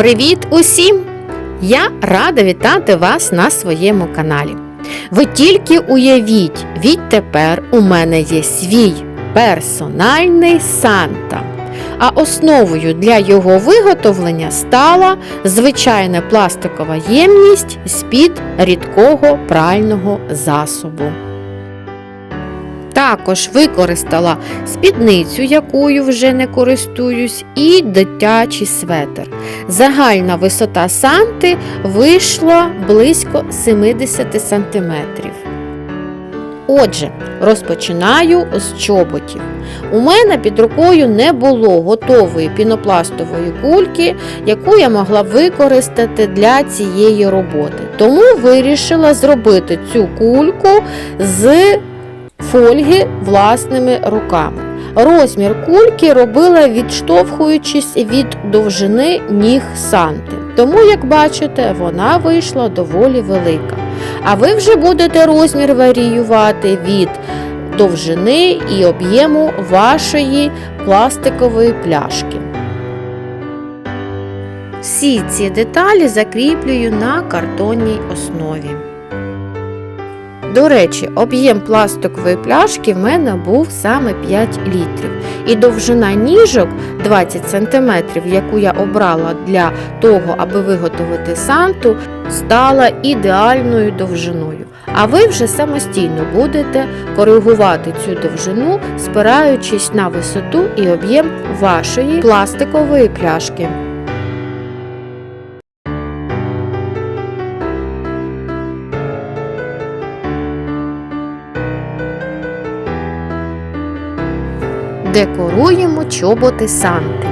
Привіт усім! Я рада вітати вас на своєму каналі. Ви тільки уявіть, відтепер у мене є свій персональний Санта. А основою для його виготовлення стала звичайна пластикова ємність з-під рідкого прального засобу. Також використала спідницю, якою вже не користуюсь, і дитячий светр. Загальна висота санти вийшла близько 70 см. Отже, розпочинаю з чоботів. У мене під рукою не було готової пінопластової кульки, яку я могла використати для цієї роботи. Тому вирішила зробити цю кульку з фольги власними руками. Розмір кульки робила відштовхуючись від довжини ніг санти. Тому, як бачите, вона вийшла доволі велика. А ви вже будете розмір варіювати від довжини і об'єму вашої пластикової пляшки. Всі ці деталі закріплюю на картонній основі. До речі, об'єм пластикової пляшки в мене був саме 5 літрів. І довжина ніжок 20 см, яку я обрала для того, аби виготовити санту, стала ідеальною довжиною. А ви вже самостійно будете коригувати цю довжину, спираючись на висоту і об'єм вашої пластикової пляшки. Декоруємо чоботи санти.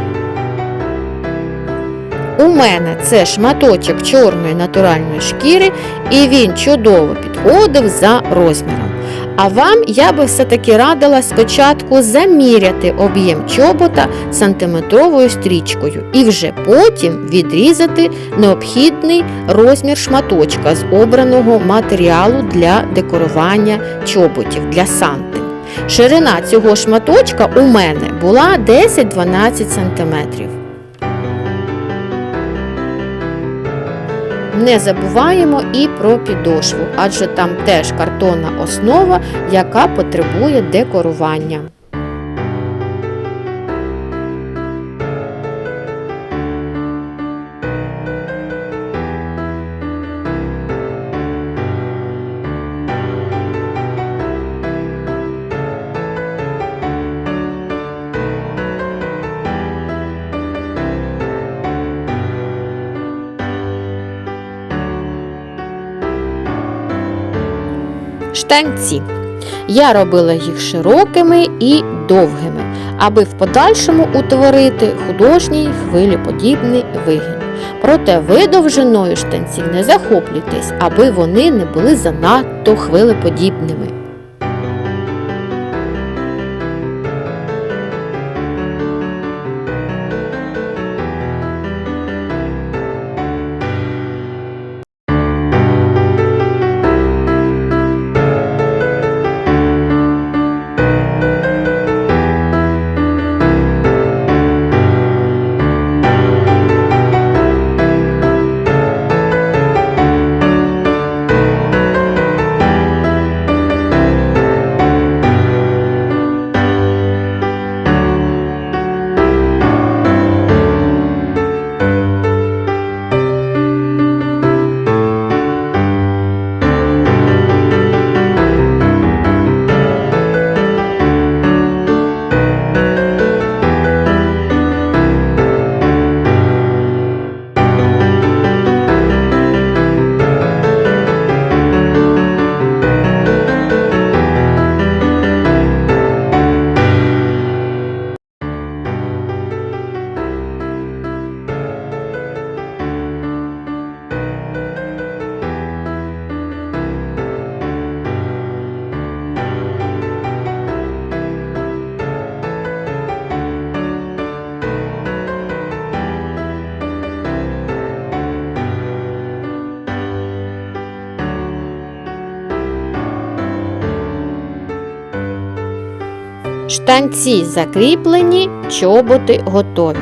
У мене це шматочок чорної натуральної шкіри, і він чудово підходив за розміром. А вам я би все-таки радила спочатку заміряти об'єм чобота сантиметровою стрічкою і вже потім відрізати необхідний розмір шматочка з обраного матеріалу для декорування чоботів для санти. Ширина цього шматочка у мене була 10-12 см. Не забуваємо і про підошву, адже там теж картонна основа, яка потребує декорування. Штанці. Я робила їх широкими і довгими, аби в подальшому утворити художній хвилеподібний вигін. Проте ви довжиною штанців не захоплюйтесь, аби вони не були занадто хвилеподібними. Штанці закріплені, чоботи готові.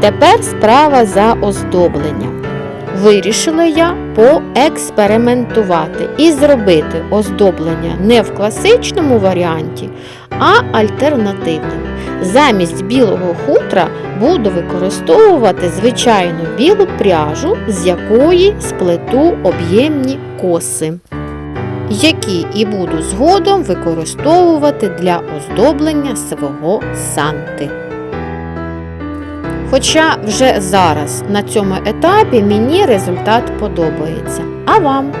Тепер справа за оздобленням. Вирішила я поекспериментувати і зробити оздоблення не в класичному варіанті, а альтернативним. Замість білого хутра буду використовувати звичайну білу пряжу, з якої сплету об'ємні коси, які і буду згодом використовувати для оздоблення свого санти. Хоча вже зараз на цьому етапі мені результат подобається. А вам?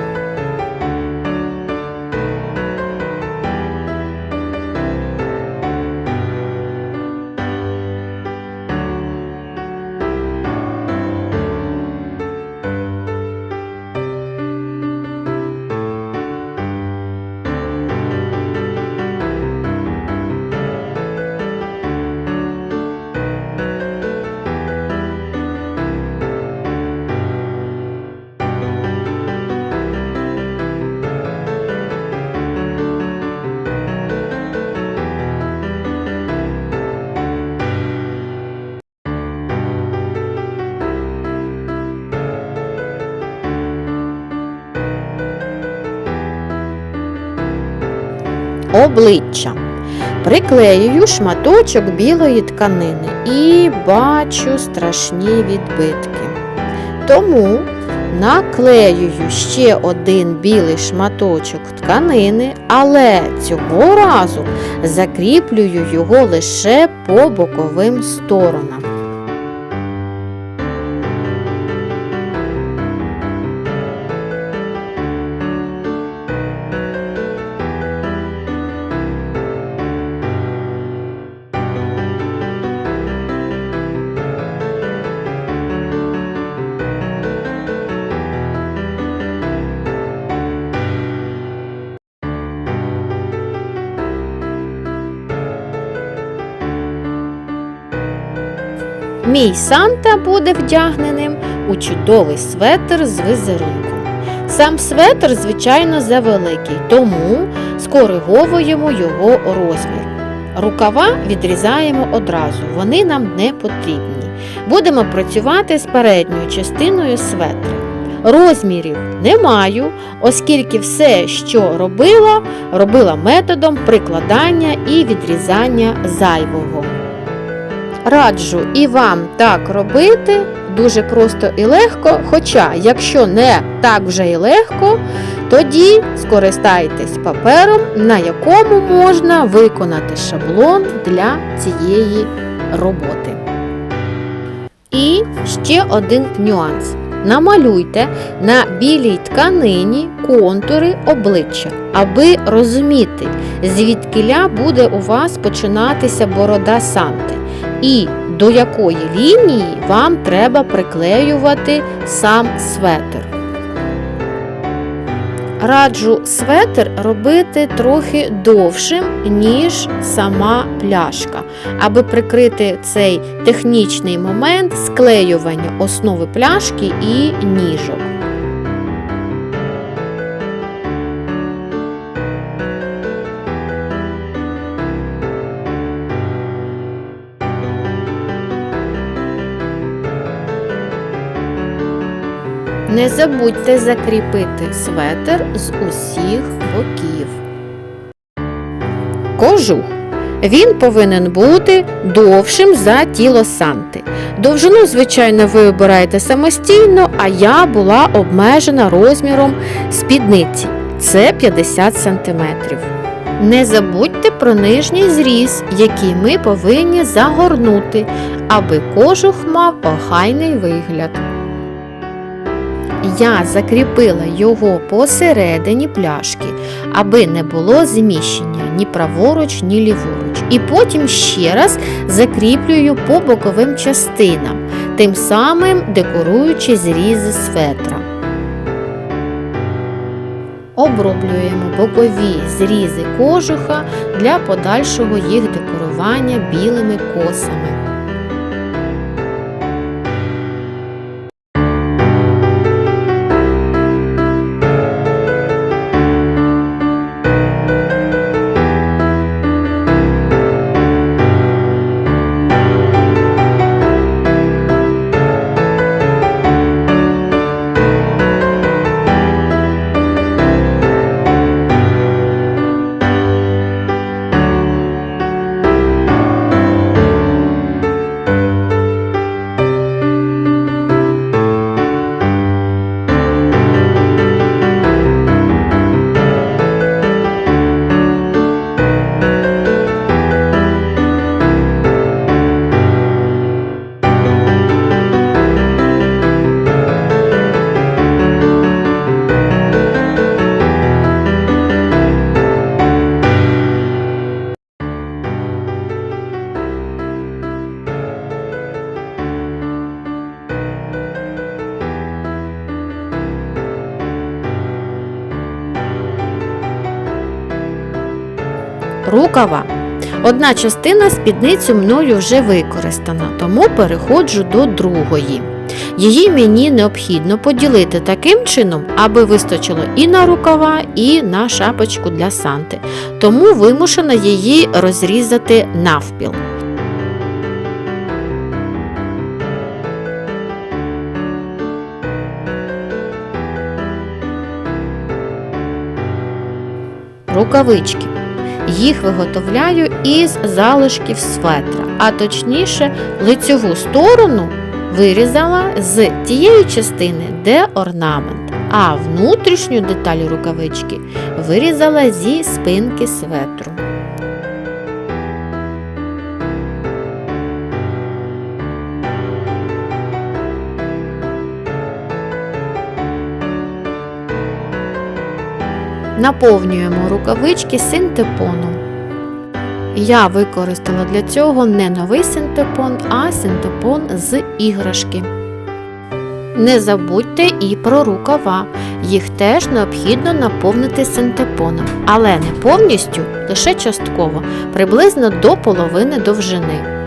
Обличчя. Приклеюю шматочок білої тканини і бачу страшні відбитки. Тому наклеюю ще один білий шматочок тканини, але цього разу закріплюю його лише по боковим сторонам. Мій Санта буде вдягненим у чудовий светр з візерунком. Сам светр, звичайно, завеликий, тому скориговуємо його розмір. Рукава відрізаємо одразу, вони нам не потрібні. Будемо працювати з передньою частиною светра. Розмірів не маю, оскільки все, що робила, робила методом прикладання і відрізання зайвого. Раджу і вам так робити дуже просто і легко. Хоча, якщо не так вже і легко, тоді скористайтесь папером, на якому можна виконати шаблон для цієї роботи. І ще один нюанс. Намалюйте на білій тканині контури обличчя, аби розуміти, звідкиля буде у вас починатися борода Санти і до якої лінії вам треба приклеювати сам светр. Раджу светр робити трохи довшим, ніж сама пляшка, аби прикрити цей технічний момент склеювання основи пляшки і ніжок. Не забудьте закріпити светр з усіх боків. Кожух. Він повинен бути довшим за тіло Санти. Довжину, звичайно, ви обираєте самостійно, а я була обмежена розміром спідниці. Це 50 см. Не забудьте про нижній зріз, який ми повинні загорнути, аби кожух мав охайний вигляд. Я закріпила його посередині пляшки, аби не було зміщення ні праворуч, ні ліворуч. І потім ще раз закріплюю по боковим частинам, тим самим декоруючи зрізи светра. Оброблюємо бокові зрізи кожуха для подальшого їх декорування білими косами. Рукава. Одна частина спідниці мною вже використана, тому переходжу до другої. Її мені необхідно поділити таким чином, аби вистачило і на рукава, і на шапочку для Санти. Тому вимушена її розрізати навпіл. Рукавички. Їх виготовляю із залишків светра, а точніше, лицьову сторону вирізала з тієї частини, де орнамент, а внутрішню деталь рукавички вирізала зі спинки светру. Наповнюємо рукавички синтепоном. Я використала для цього не новий синтепон, а синтепон з іграшки. Не забудьте і про рукава. Їх теж необхідно наповнити синтепоном, але не повністю, лише частково, приблизно до половини довжини.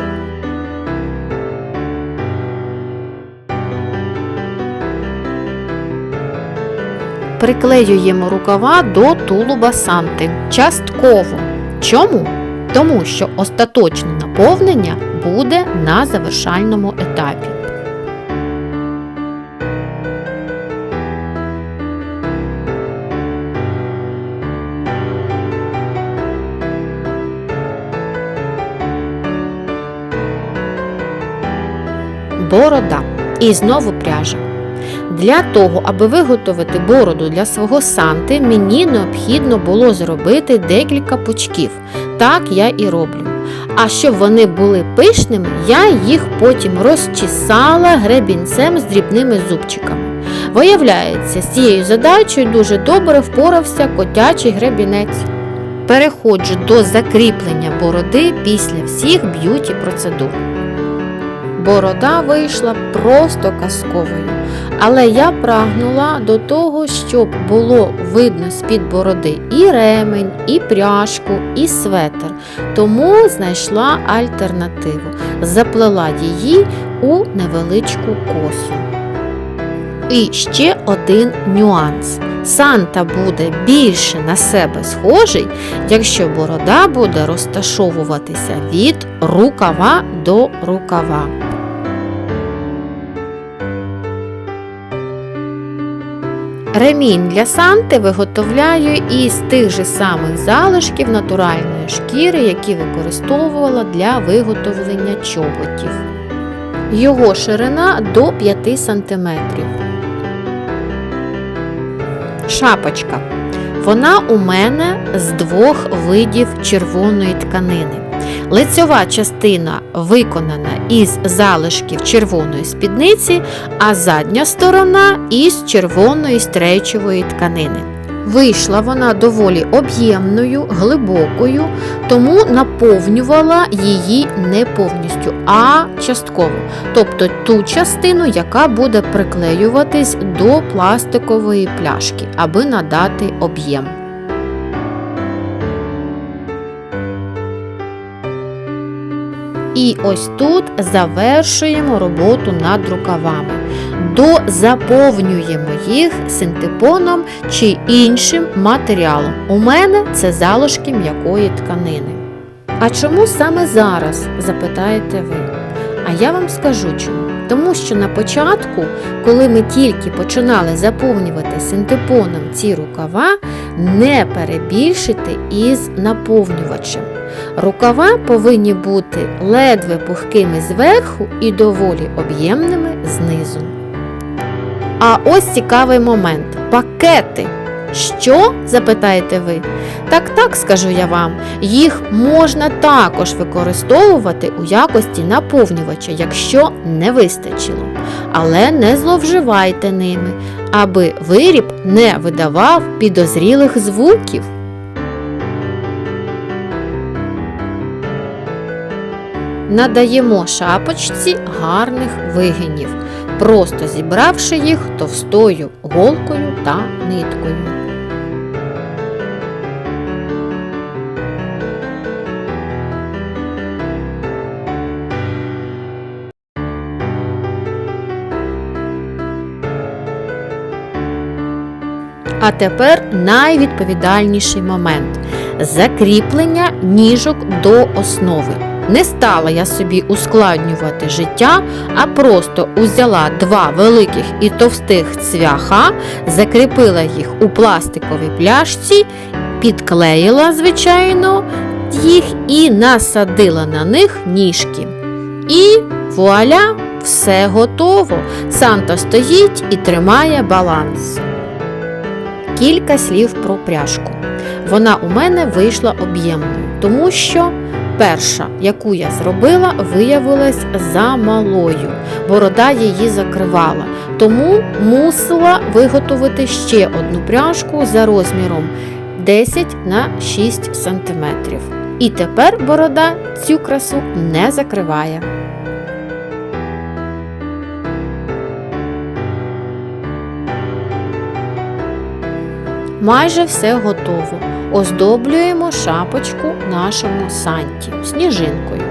Приклеюємо рукава до тулуба Санти. Частково. Чому? Тому що остаточне наповнення буде на завершальному етапі. Борода. І знову пряжа. Для того, аби виготовити бороду для свого санти, мені необхідно було зробити декілька пучків. Так я і роблю. А щоб вони були пишними, я їх потім розчесала гребінцем з дрібними зубчиками. Виявляється, з цією задачею дуже добре впорався котячий гребінець. Переходжу до закріплення бороди після всіх б'юті процедур. Борода вийшла просто казковою. Але я прагнула до того, щоб було видно з-під бороди і ремень, і пряжку, і светр. Тому знайшла альтернативу. Заплела її у невеличку косу. І ще один нюанс. Санта буде більше на себе схожий, якщо борода буде розташовуватися від рукава до рукава. Ремінь для санти виготовляю із тих же самих залишків натуральної шкіри, які використовувала для виготовлення чоботів. Його ширина до 5 см. Шапочка. Вона у мене з двох видів червоної тканини. Лицьова частина виконана із залишків червоної спідниці, а задня сторона із червоної стрейчової тканини. Вийшла вона доволі об'ємною, глибокою, тому наповнювала її не повністю, а частково, тобто ту частину, яка буде приклеюватись до пластикової пляшки, аби надати об'єм. І ось тут завершуємо роботу над рукавами. Дозаповнюємо їх синтепоном чи іншим матеріалом. У мене це залишки м'якої тканини. А чому саме зараз? запитаєте ви. А я вам скажу чому. Тому що на початку, коли ми тільки починали заповнювати синтепоном ці рукава, не перебільшити із наповнювачем. Рукава повинні бути ледве пухкими зверху і доволі об'ємними знизу. А ось цікавий момент пакети. Що? запитаєте ви? Так так скажу я вам, їх можна також використовувати у якості наповнювача, якщо не вистачило. Але не зловживайте ними, аби виріб не видавав підозрілих звуків. Надаємо шапочці гарних вигинів, просто зібравши їх товстою голкою та ниткою. А тепер найвідповідальніший момент закріплення ніжок до основи. Не стала я собі ускладнювати життя, а просто узяла два великих і товстих цвяха, закріпила їх у пластиковій пляшці, підклеїла, звичайно, їх і насадила на них ніжки. І вуаля, все готово. Санта стоїть і тримає баланс. Кілька слів про пряжку. Вона у мене вийшла об'ємною, тому що перша, яку я зробила, виявилась замалою. Борода її закривала, тому мусила виготовити ще одну пряжку за розміром 10 на 6 см. І тепер борода цю красу не закриває. Майже все готово. Оздоблюємо шапочку нашому санті сніжинкою.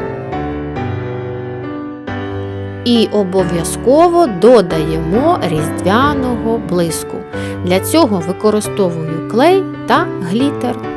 І обов'язково додаємо різдвяного блиску. Для цього використовую клей та глітер.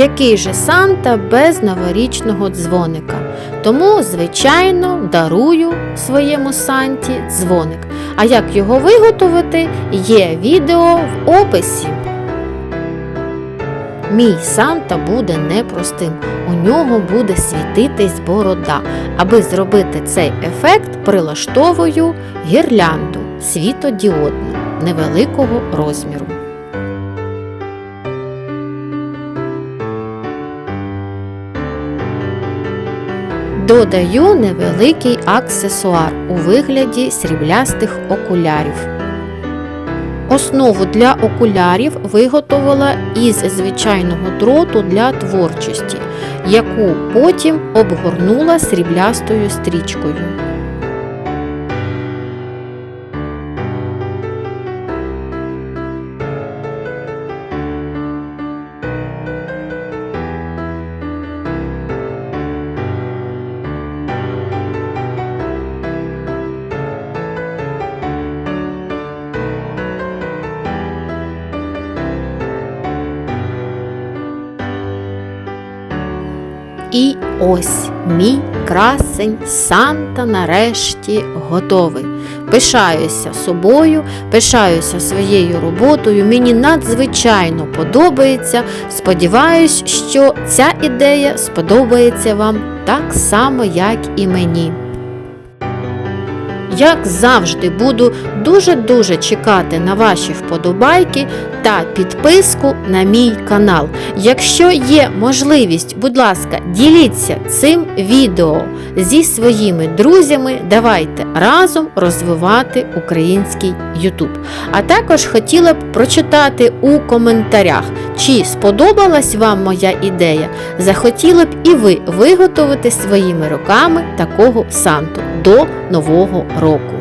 Який же Санта без новорічного дзвоника? Тому, звичайно, дарую своєму Санті дзвоник. А як його виготовити, є відео в описі. Мій Санта буде непростим. У нього буде світитись борода. Аби зробити цей ефект, прилаштовую гірлянду світодіодну невеликого розміру. Додаю невеликий аксесуар у вигляді сріблястих окулярів. Основу для окулярів виготовила із звичайного дроту для творчості, яку потім обгорнула сріблястою стрічкою. Ось мій красень Санта нарешті готовий. Пишаюся собою, пишаюся своєю роботою. Мені надзвичайно подобається. Сподіваюсь, що ця ідея сподобається вам так само, як і мені. Як завжди, буду дуже-дуже чекати на ваші вподобайки та підписку на мій канал. Якщо є можливість, будь ласка, діліться цим відео зі своїми друзями. Давайте разом розвивати український YouTube. А також хотіла б прочитати у коментарях, чи сподобалась вам моя ідея. Захотіли б і ви виготовити своїми руками такого санту до Нового року.